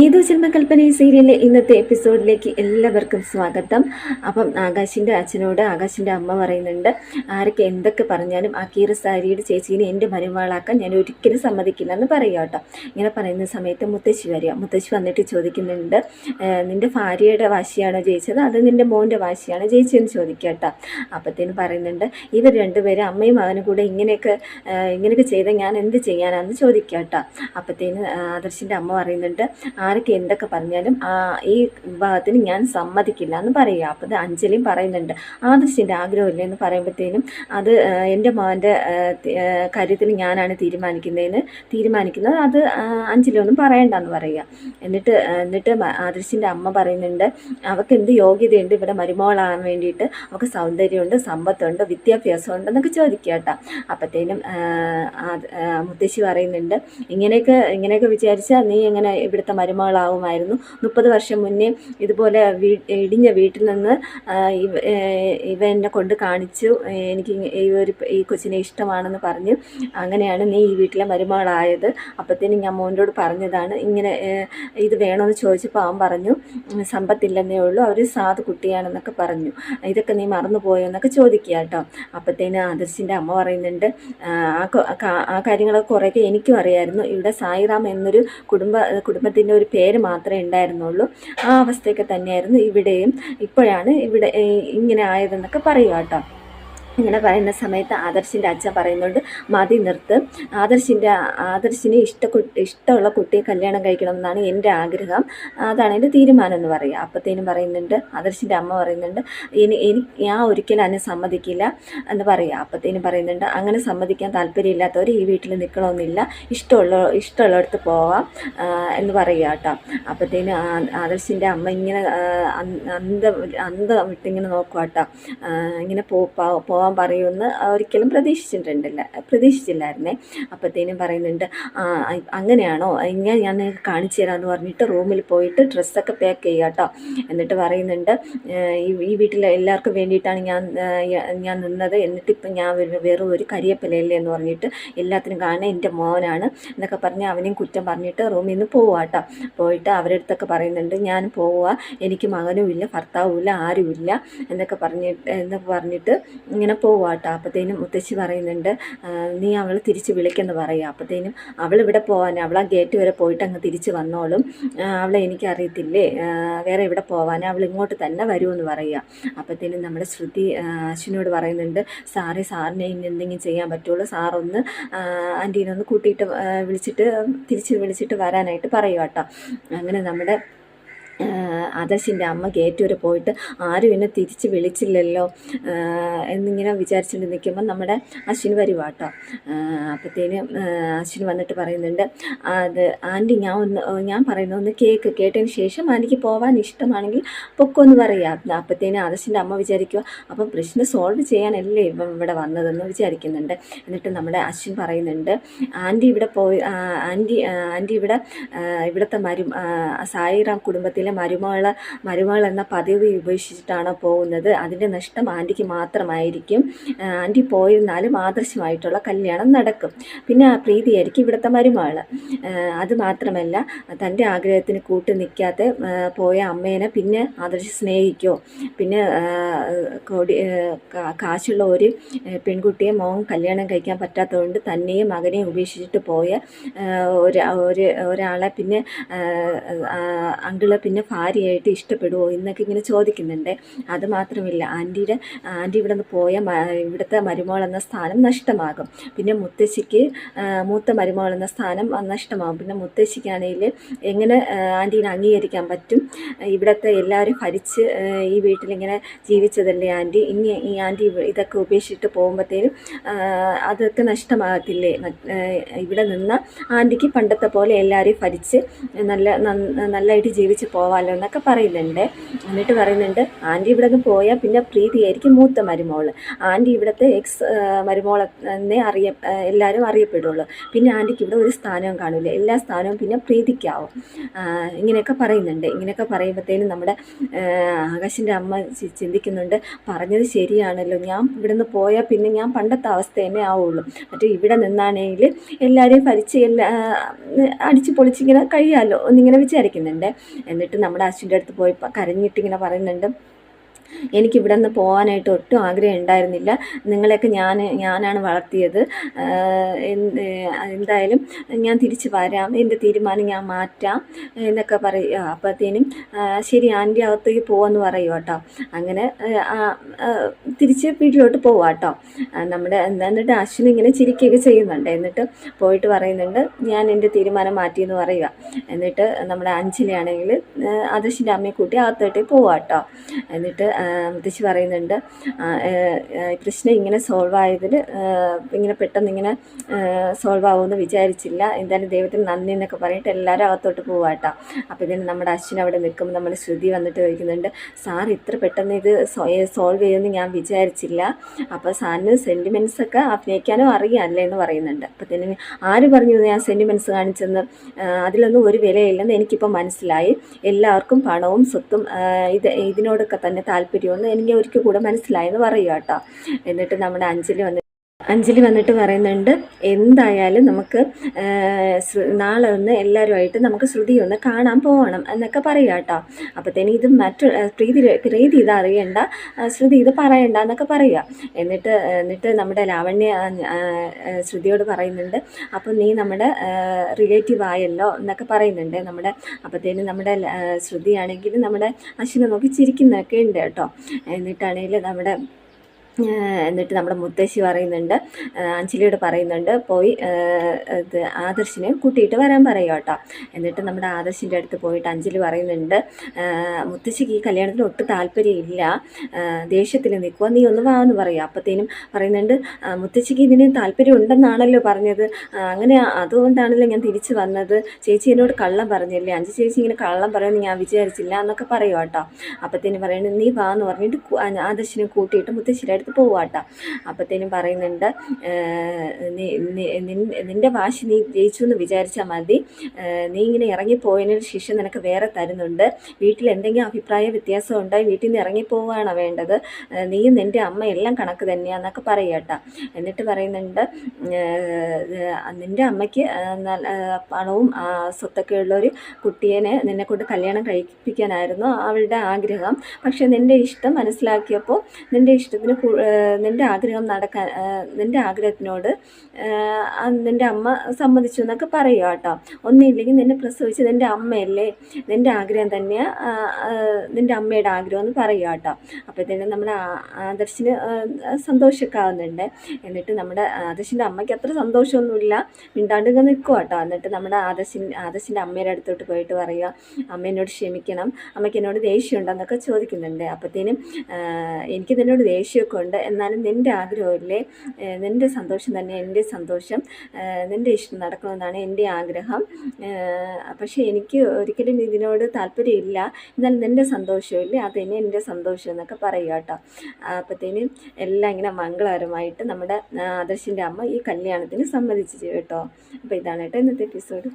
ഏതോ ജന്മകൽപ്പന സീരിയലിലെ ഇന്നത്തെ എപ്പിസോഡിലേക്ക് എല്ലാവർക്കും സ്വാഗതം. അപ്പം ആകാശിന്റെ അച്ഛനോട് ആകാശിന്റെ അമ്മ പറയുന്നുണ്ട് ആരൊക്കെ എന്തൊക്കെ പറഞ്ഞാലും ആ കീറ സാരിയുടെ ചേച്ചീനെ എന്റെ മരുമകളാക്കാൻ ഞാൻ ഒരിക്കലും സമ്മതിക്കില്ല എന്ന് പറയുക കേട്ടോ. ഇങ്ങനെ പറയുന്ന സമയത്ത് മുത്തശ്ശി വരിക. മുത്തശ്ശി വന്നിട്ട് ചോദിക്കുന്നുണ്ട് നിന്റെ ഭാര്യയുടെ വാശിയാണോ ജയിച്ചത്? അത് നിന്റെ മോന്റെ വാശിയാണോ ജയിച്ചതെന്ന് ചോദിക്കുക കേട്ടോ. അപ്പത്തേന് പറയുന്നുണ്ട് ഇവർ രണ്ടുപേരും അമ്മയും മകനും കൂടെ ഇങ്ങനെയൊക്കെ ഇങ്ങനെയൊക്കെ ചെയ്താൽ ഞാൻ എന്ത് ചെയ്യാനാണെന്ന് ചോദിക്കുക കേട്ടോ. അപ്പത്തേന് ആദർശിന്റെ അമ്മ പറയുന്നുണ്ട് ആരൊക്കെ എന്തൊക്കെ പറഞ്ഞാലും ആ ഈ വിവാഹത്തിന് ഞാൻ സമ്മതിക്കില്ല എന്ന് പറയുക. അപ്പോൾ അഞ്ജലിയും പറയുന്നുണ്ട്. ആദർശിന്റെ ആഗ്രഹമില്ല എന്ന് പറയുമ്പോഴത്തേനും അത് എന്റെ മോന്റെ കാര്യത്തിൽ ഞാനാണ് തീരുമാനിക്കുന്നതിന് തീരുമാനിക്കുന്നത്. അത് അഞ്ജലി ഒന്നും പറയണ്ടെന്ന് പറയുക. എന്നിട്ട് എന്നിട്ട് ആദർശിന്റെ അമ്മ പറയുന്നുണ്ട് അവൾക്ക് എന്ത് യോഗ്യതയുണ്ട്? ഇവിടെ മരുമോളാകാൻ വേണ്ടിയിട്ട് അവൾക്ക് സൗന്ദര്യമുണ്ട് സമ്പത്തുണ്ട് വിദ്യാഭ്യാസമുണ്ട് എന്നൊക്കെ ചോദിക്കുക കേട്ടോ. അപ്പോഴത്തേനും മുത്തശ്ശി പറയുന്നുണ്ട് ഇങ്ങനെയൊക്കെ ഇങ്ങനെയൊക്കെ വിചാരിച്ചാൽ നീ എങ്ങനെ ഇവിടുത്തെ മരുമകളാവുമായിരുന്നു മുപ്പത് വർഷം മുന്നേ ഇതുപോലെ ഇടിഞ്ഞ വീട്ടിൽ നിന്ന് ഇവ എന്നെ കൊണ്ട് കാണിച്ചു. എനിക്ക് ഈ ഒരു ഈ കൊച്ചിനെ ഇഷ്ടമാണെന്ന് പറഞ്ഞു. അങ്ങനെയാണ് നീ ഈ വീട്ടിലെ മരുമകളായത്. അപ്പോഴത്തേനും ഞാൻ മോനോട് പറഞ്ഞതാണ് ഇങ്ങനെ ഇത് വേണമെന്ന് ചോദിച്ചപ്പോൾ അവൻ പറഞ്ഞു "ഉം, സമ്പത്തില്ലെന്നേ ഉള്ളൂ. അവർ സാധു കുട്ടിയാണെന്നൊക്കെ പറഞ്ഞു. ഇതൊക്കെ നീ മറന്നു പോയോ എന്നൊക്കെ ചോദിക്കുക കേട്ടോ. അപ്പോഴത്തേന് ആദർശിന്റെ അമ്മ പറയുന്നുണ്ട് "ആ, ആ കൊ- ആ- ആ കാര്യങ്ങളൊക്കെ കുറേയൊക്കെ എനിക്കും അറിയായിരുന്നു. ഇവിടെ സായിറാം എന്നൊരു കുടുംബ കുടുംബത്തിന്റെ ഒരു പേര് മാത്രമേ ഉണ്ടായിരുന്നുള്ളൂ. ആ അവസ്ഥയൊക്കെ തന്നെയായിരുന്നു ഇവിടെയും. ഇപ്പോഴാണ് ഇവിടെ ഇങ്ങനെ ആയതെന്നൊക്കെ പറയുക കേട്ടോ. ഇങ്ങനെ പറയുന്ന സമയത്ത് ആദർശിന്റെ അച്ഛൻ പറയുന്നുണ്ട് മതി നിർത്ത്. ആദർശിന്റെ ആദർശിന് ഇഷ്ട ഇഷ്ടമുള്ള കുട്ടിയെ കല്യാണം കഴിക്കണം എന്നാണ് എന്റെ ആഗ്രഹം. അതാണ് എന്റെ തീരുമാനം എന്ന് പറയുക. അപ്പത്തേനും പറയുന്നുണ്ട് ആദർശിന്റെ അമ്മ പറയുന്നുണ്ട് ഇനി എനിക്ക് ഞാൻ ഒരിക്കലും അതിനെ സമ്മതിക്കില്ല എന്ന് പറയുക. അപ്പത്തേനും പറയുന്നുണ്ട് അങ്ങനെ സമ്മതിക്കാൻ താല്പര്യമില്ലാത്തവർ ഈ വീട്ടിൽ നിൽക്കണമെന്നില്ല ഇഷ്ടമുള്ള ഇഷ്ടമുള്ളിടത്ത് പോവാം. എന്ന് പറയുക കേട്ടോ. അപ്പത്തേനും ആദർശിന്റെ അമ്മ ഇങ്ങനെ അന്ത അന്ത വിട്ടിങ്ങനെ നോക്കുക കേട്ടോ. ഇങ്ങനെ പോ- പോവാൻ പറയുമെന്ന് ഒരിക്കലും പ്രതീക്ഷിച്ചിട്ടുണ്ടല്ല പ്രതീക്ഷിച്ചില്ലായിരുന്നേ. അപ്പത്തേനും പറയുന്നുണ്ട് അങ്ങനെയാണോ? ഇങ്ങനെ ഞാൻ കാണിച്ചു തരാമെന്ന് പറഞ്ഞിട്ട് റൂമിൽ പോയിട്ട് ഡ്രസ്സൊക്കെ പാക്ക് ചെയ്യുക കേട്ടോ എന്നിട്ട് പറയുന്നുണ്ട് ഈ വീട്ടിലെ എല്ലാവർക്കും വേണ്ടിയിട്ടാണ് ഞാൻ ഞാൻ നിന്നത്. എന്നിട്ട് ഇപ്പം ഞാൻ വേറെ വെറും ഒരു കരിയപ്പലയല്ലേ എന്ന് പറഞ്ഞിട്ട് എല്ലാത്തിനും കാണാൻ എന്റെ മോനാണ് എന്നൊക്കെ പറഞ്ഞ് അവനെയും കുറ്റം പറഞ്ഞിട്ട് റൂമിൽ നിന്ന് പോവുക കേട്ടോ പോയിട്ട് അവരുടെ അടുത്തൊക്കെ പറയുന്നുണ്ട് ഞാൻ പോവുക എനിക്ക് മകനും ഇല്ല ഭർത്താവും ഇല്ല ആരുമില്ല എന്നൊക്കെ പറഞ്ഞിട്ട് എന്നൊക്കെ പറഞ്ഞിട്ട് ഇങ്ങനെ പോവുക കേട്ടോ അപ്പോഴത്തേനും മുത്തശ്ശി പറയുന്നുണ്ട് "ആ, നീ അവൾ തിരിച്ച് വിളിക്കെന്ന് പറയുക അപ്പോഴത്തേനും അവൾ ഇവിടെ പോകാൻ അവൾ ആ ഗേറ്റ് വരെ പോയിട്ട് അങ്ങ് തിരിച്ച് വന്നോളും. അവളെ എനിക്കറിയത്തില്ലേ? വേറെ ഇവിടെ പോകാൻ അവൾ ഇങ്ങോട്ട് തന്നെ വരുമെന്ന് പറയുക അപ്പോഴത്തേനും നമ്മുടെ ശ്രുതി അശ്വിനോട് പറയുന്നുണ്ട് സാറേ സാറിനെ ഇനി എന്തെങ്കിലും ചെയ്യാൻ പറ്റുള്ളൂ. സാറൊന്ന് ആന്റീനൊന്ന് കൂട്ടിയിട്ട് വിളിച്ചിട്ട് തിരിച്ച് വിളിച്ചിട്ട് വരാനായിട്ട് പറയുക കേട്ടോ അങ്ങനെ നമ്മുടെ ആദർശിന്റെ അമ്മ ഗേറ്റ് വരെ പോയിട്ട് ആരും എന്നെ തിരിച്ച് വിളിച്ചില്ലല്ലോ എന്നിങ്ങനെ വിചാരിച്ചുകൊണ്ട് നിൽക്കുമ്പോൾ നമ്മുടെ അശ്വിന് വരുവാട്ടോ. അപ്പോഴത്തേന് അശ്വിന് വന്നിട്ട് പറയുന്നുണ്ട് അത് ആന്റി ഞാൻ ഒന്ന് ഞാൻ പറയുന്ന ഒന്ന് കേക്ക് കേട്ടതിന് ശേഷം ആന്റിക്ക് പോകാൻ ഇഷ്ടമാണെങ്കിൽ പൊക്കൊന്ന് പറയുക അപ്പോഴത്തേന് ആദർശിന്റെ അമ്മ വിചാരിക്കുക അപ്പം പ്രശ്നം സോൾവ് ചെയ്യാനല്ലേ ഇവ ഇവിടെ വന്നതെന്ന് വിചാരിക്കുന്നുണ്ട്. എന്നിട്ട് നമ്മുടെ അശ്വിൻ പറയുന്നുണ്ട് ആന്റി ഇവിടെ പോയി ആന്റി ആന്റി ഇവിടെ ഇവിടുത്തെ മരു സായിറാം സായിറാം കുടുംബത്തിലെ മരുമകൾ മരുമകൾ എന്ന പതിവ് ഉപേക്ഷിച്ചിട്ടാണ് പോകുന്നത്? അതിന്റെ നഷ്ടം ആന്റിക്ക് മാത്രമായിരിക്കും. ആന്റി പോയിരുന്നാലും ആദർശമായിട്ടുള്ള കല്യാണം നടക്കും. പിന്നെ ആ പ്രീതിയായിരിക്കും ഇവിടുത്തെ മരുമകൾ അത് മാത്രമല്ല തന്റെ ആഗ്രഹത്തിന് കൂട്ട് നിൽക്കാതെ പോയ അമ്മേനെ പിന്നെ ആദർശ് സ്നേഹിക്കോ? പിന്നെ കൊടി കാശുള്ള ഒരു പെൺകുട്ടിയെ മോൻ കല്യാണം കഴിക്കാൻ പറ്റാത്തതുകൊണ്ട് തന്നെയും മകനെയും ഉപേക്ഷിച്ചിട്ട് പോയ ഒരു ഒരു ഒരാളെ പിന്നെ അങ്കിൾ പിന്നെ ഭാര്യയായിട്ട് ഇഷ്ടപ്പെടുമോ എന്നൊക്കെ ഇങ്ങനെ ചോദിക്കുന്നുണ്ട്. അത് മാത്രമില്ല ആന്റിയുടെ ആന്റി ഇവിടെ നിന്ന് പോയ ഇവിടുത്തെ മരുമോൾ എന്ന സ്ഥാനം നഷ്ടമാകും. പിന്നെ മുത്തശ്ശിക്ക് മൂത്ത മരുമോൾ എന്ന സ്ഥാനം നഷ്ടമാകും. പിന്നെ മുത്തശ്ശിക്കാണെങ്കിൽ എങ്ങനെ ആന്റീനെ അംഗീകരിക്കാൻ പറ്റും? ഇവിടുത്തെ എല്ലാവരും ഭരിച്ച് ഈ വീട്ടിലിങ്ങനെ ജീവിച്ചതല്ലേ ആന്റി ഇനി ഈ ആന്റി ഇതൊക്കെ ഉപേക്ഷിച്ചിട്ട് പോകുമ്പോഴത്തേനും അതൊക്കെ നഷ്ടമാകത്തില്ലേ? ഇവിടെ നിന്ന് ആന്റിക്ക് പണ്ടത്തെ പോലെ എല്ലാവരെയും ഭരിച്ച് നല്ല നന്നായിട്ട് ജീവിച്ച് പോകാൻ പോവാമല്ലോ എന്നൊക്കെ പറയുന്നുണ്ട്. എന്നിട്ട് പറയുന്നുണ്ട് ആന്റി ഇവിടെ നിന്ന് പോയാൽ പിന്നെ പ്രീതിയായിരിക്കും മൂത്ത മരുമോൾ. ആന്റി ഇവിടുത്തെ എക്സ് മരുമോൾ എന്നേ അറിയ എല്ലാവരും അറിയപ്പെടുള്ളൂ. പിന്നെ ആന്റിക്ക് ഇവിടെ ഒരു സ്ഥാനവും കാണില്ല. എല്ലാ സ്ഥാനവും പിന്നെ പ്രീതിക്കാവും. ഇങ്ങനെയൊക്കെ പറയുന്നുണ്ട്. ഇങ്ങനെയൊക്കെ പറയുമ്പോഴത്തേനും നമ്മുടെ ആകാശിന്റെ അമ്മ ചിന്തിക്കുന്നുണ്ട് പറഞ്ഞത് ശരിയാണല്ലോ. ഞാൻ ഇവിടെ നിന്ന് പോയാൽ പിന്നെ ഞാൻ പണ്ടത്തെ അവസ്ഥ തന്നെ ആവുള്ളൂ. മറ്റേ ഇവിടെ നിന്നാണെങ്കിൽ എല്ലാവരെയും ഭരിച്ച് എല്ലാ അടിച്ച് പൊളിച്ചിങ്ങനെ കഴിയാമല്ലോ എന്നിങ്ങനെ വിചാരിക്കുന്നുണ്ട്. എന്നിട്ട് നമ്മുടെ അശ്വിന്റെ അടുത്ത് പോയി കരഞ്ഞിട്ട് കരഞ്ഞിട്ടിങ്ങനെ പറയുന്നുണ്ട്. എനിക്കിവിടെ നിന്ന് പോകാനായിട്ട് ഒട്ടും ആഗ്രഹം ഉണ്ടായിരുന്നില്ല. നിങ്ങളെയൊക്കെ ഞാൻ ഞാനാണ് വളർത്തിയത്. എന്തായാലും ഞാൻ തിരിച്ചു വരാം. എന്റെ തീരുമാനം ഞാൻ മാറ്റാം എന്നൊക്കെ പറയുക അപ്പോഴത്തേനും ശരി ആന്റി അകത്തേക്ക് പോവാന്ന് പറയുക കേട്ടോ. അങ്ങനെ തിരിച്ച് വീട്ടിലോട്ട് പോവാം കേട്ടോ. നമ്മുടെ എന്താന്നിട്ട് അശ്വിൻ ഇങ്ങനെ ചിരിക്കുകയൊക്കെ ചെയ്യുന്നുണ്ട്. എന്നിട്ട് പോയിട്ട് പറയുന്നുണ്ട് ഞാൻ എന്റെ തീരുമാനം മാറ്റിയെന്ന് പറയുക. എന്നിട്ട് നമ്മുടെ അഞ്ചിലാണെങ്കിൽ ആദർശിന്റെ അമ്മയെ കൂട്ടി അകത്തോട്ടേക്ക് പോവാം കേട്ടോ. എന്നിട്ട് മുത്തശ്ശി പറയുന്നുണ്ട് പ്രശ്നം ഇങ്ങനെ സോൾവ് ആയതിൽ ഇങ്ങനെ പെട്ടെന്ന് ഇങ്ങനെ സോൾവ് ആവുമെന്ന് വിചാരിച്ചില്ല. എന്തായാലും ദൈവത്തിന് നന്ദി എന്നൊക്കെ പറഞ്ഞിട്ട് എല്ലാവരും അകത്തോട്ട് പോവാട്ടോ അപ്പോൾ ഇതിന് നമ്മുടെ അശ്വിൻ അവിടെ നിൽക്കുമ്പോൾ നമ്മൾ ശ്രുതി വന്നിട്ട് ചോദിക്കുന്നുണ്ട് സാർ ഇത്ര പെട്ടെന്ന് ഇത് സോൾവ് ചെയ്യുമെന്ന് ഞാൻ വിചാരിച്ചില്ല. അപ്പോൾ സാറിന് സെന്റിമെൻസൊക്കെ അഭിനയിക്കാനും അറിയാമല്ലേ എന്ന് പറയുന്നുണ്ട്. അപ്പോൾ തന്നെ ആര് പറഞ്ഞു ഞാൻ സെന്റിമെൻസ് കാണിച്ചെന്ന്? അതിലൊന്നും ഒരു വിലയില്ലെന്ന് എനിക്കിപ്പോൾ മനസ്സിലായി. എല്ലാവർക്കും പണവും സ്വത്തും ഇത് ഇതിനോടൊക്കെ തന്നെ താല്പര്യമെന്ന് എനിക്ക് ഒരിക്കൽ കൂടെ മനസ്സിലായെന്ന് പറയുക കേട്ടോ. എന്നിട്ട് നമ്മുടെ അഞ്ജലി വന്ന് അഞ്ജലി വന്നിട്ട് പറയുന്നുണ്ട് എന്തായാലും നമുക്ക് നാളെ ഒന്ന് എല്ലാവരുമായിട്ട് നമുക്ക് ശ്രുതി ഒന്ന് കാണാൻ പോകണം എന്നൊക്കെ പറയുക കേട്ടോ. അപ്പോഴത്തേനും ഇത് മറ്റു പ്രീതി പ്രീതി ഇത് അറിയണ്ട ശ്രുതി ഇത് പറയണ്ട എന്നൊക്കെ പറയുക. എന്നിട്ട് എന്നിട്ട് നമ്മുടെ ലാവണ്യ ശ്രുതിയോട് പറയുന്നുണ്ട് അപ്പോൾ നീ നമ്മുടെ റിലേറ്റീവ് ആയല്ലോ എന്നൊക്കെ പറയുന്നുണ്ട് നമ്മുടെ അപ്പോഴത്തേനും നമ്മുടെ ശ്രുതിയാണെങ്കിൽ നമ്മുടെ അശ്വിനെ നോക്കി ചിരിക്കുന്നൊക്കെ ഉണ്ട് കേട്ടോ. എന്നിട്ടാണെങ്കിൽ നമ്മുടെ എന്നിട്ട് നമ്മുടെ മുത്തശ്ശി പറയുന്നുണ്ട് അഞ്ജലിയോട് പറയുന്നുണ്ട് പോയി ഇത് ആദർശിനെ കൂട്ടിയിട്ട് വരാൻ പറയുക കേട്ടോ. എന്നിട്ട് നമ്മുടെ ആദർശിന്റെ അടുത്ത് പോയിട്ട് അഞ്ജലി പറയുന്നുണ്ട് മുത്തശ്ശിക്ക് ഈ കല്യാണത്തിന് ഒട്ടും താല്പര്യമില്ല ദേഷ്യത്തിൽ നിൽക്കുക നീ ഒന്ന് വാ എന്ന് പറയുക. അപ്പോഴത്തേനും പറയുന്നുണ്ട് മുത്തശ്ശിക്ക് ഇതിന് താല്പര്യം ഉണ്ടെന്നാണല്ലോ പറഞ്ഞത് അങ്ങനെ അതുകൊണ്ടാണല്ലോ ഞാൻ തിരിച്ചു വന്നത്. ചേച്ചി എന്നോട് കള്ളം പറഞ്ഞില്ലേ? അഞ്ച് ചേച്ചി ഇങ്ങനെ കള്ളം പറയുമെന്ന് ഞാൻ വിചാരിച്ചില്ല എന്നൊക്കെ പറയുക കേട്ടോ. അപ്പത്തേനും പറയുന്നത് നീ വാ എന്ന് പറഞ്ഞിട്ട് ആദർശിനെ കൂട്ടിയിട്ട് മുത്തശ്ശിയുടെ അടുത്ത് പോവാട്ടോ. അപ്പത്തേനും പറയുന്നുണ്ട് "ഏഹ്, നീ- നീ- നിന്റെ വാശി നീ ജയിച്ചു എന്ന് വിചാരിച്ചാൽ മതി നീ ഇങ്ങനെ ഇറങ്ങിപ്പോയതിനൊരു ശിക്ഷ നിനക്ക് വേറെ തരുന്നുണ്ട്. വീട്ടിൽ എന്തെങ്കിലും അഭിപ്രായ വ്യത്യാസം ഉണ്ടായി വീട്ടിൽ നിന്ന് ഇറങ്ങിപ്പോവുകയാണ് വേണ്ടത്. നീയും നിന്റെ അമ്മ എല്ലാം കണക്ക് തന്നെയാന്നൊക്കെ പറയുക എന്നിട്ട് പറയുന്നുണ്ട് നിന്റെ അമ്മയ്ക്ക് പണവും സ്വത്തൊക്കെ ഉള്ളൊരു കുട്ടിയെ നിന്നെ കൊണ്ട് കല്യാണം കഴിപ്പിക്കാനായിരുന്നു അവളുടെ ആഗ്രഹം. പക്ഷെ നിന്റെ ഇഷ്ടം മനസ്സിലാക്കിയപ്പോൾ നിന്റെ ഇഷ്ടത്തിന് നിന്റെ ആഗ്രഹം നടക്കാൻ നിന്റെ ആഗ്രഹത്തിനോട് നിന്റെ അമ്മ സമ്മതിച്ചു എന്നൊക്കെ പറയുക കേട്ടോ. ഒന്നുമില്ലെങ്കിൽ നിന്നെ പ്രസവിച്ച് നിന്റെ അമ്മയല്ലേ നിന്റെ ആഗ്രഹം തന്നെയാണ് നിന്റെ അമ്മയുടെ ആഗ്രഹം എന്ന് പറയുക കേട്ടോ. അപ്പോഴത്തേനും നമ്മുടെ ആദർശിന് ഏഹ്, സന്തോഷമൊക്കെ ആവുന്നുണ്ട് എന്നിട്ട് നമ്മുടെ ആദർശിന്റെ അമ്മയ്ക്ക് അത്ര സന്തോഷമൊന്നുമില്ല. മിണ്ടാണ്ട് നിൽക്കുക കേട്ടോ. എന്നിട്ട് നമ്മുടെ ആദർശിൻ ആദർശിന്റെ അമ്മയുടെ അടുത്തോട്ട് പോയിട്ട് പറയുക അമ്മ എന്നോട് ക്ഷമിക്കണം. അമ്മയ്ക്ക് എന്നോട് ദേഷ്യമുണ്ടെന്നൊക്കെ ചോദിക്കുന്നുണ്ട്. അപ്പോഴത്തേനും എനിക്ക് നിന്നോട് ദേഷ്യമൊക്കെ ഉണ്ട്. എന്നാലും നിന്റെ ആഗ്രഹമില്ലേ? നിന്റെ സന്തോഷം തന്നെ എന്റെ സന്തോഷം. നിന്റെ ഇഷ്ടം നടക്കണമെന്നാണ് എന്റെ ആഗ്രഹം. പക്ഷേ എനിക്ക് ഒരിക്കലും ഇതിനോട് താല്പര്യമില്ല. എന്നാലും നിന്റെ സന്തോഷമില്ലേ? അതന്നെ തന്നെ എന്റെ സന്തോഷം എന്നൊക്കെ പറയുക കേട്ടോ. അപ്പോഴത്തേനും എല്ലാം ഇങ്ങനെ മംഗളകരമായിട്ട് നമ്മുടെ ആദർശിന്റെ അമ്മ ഈ കല്യാണത്തിന് സമ്മതിച്ചു കേട്ടോ. അപ്പോൾ ഇതാണ് കേട്ടോ ഇന്നത്തെ എപ്പിസോഡ്.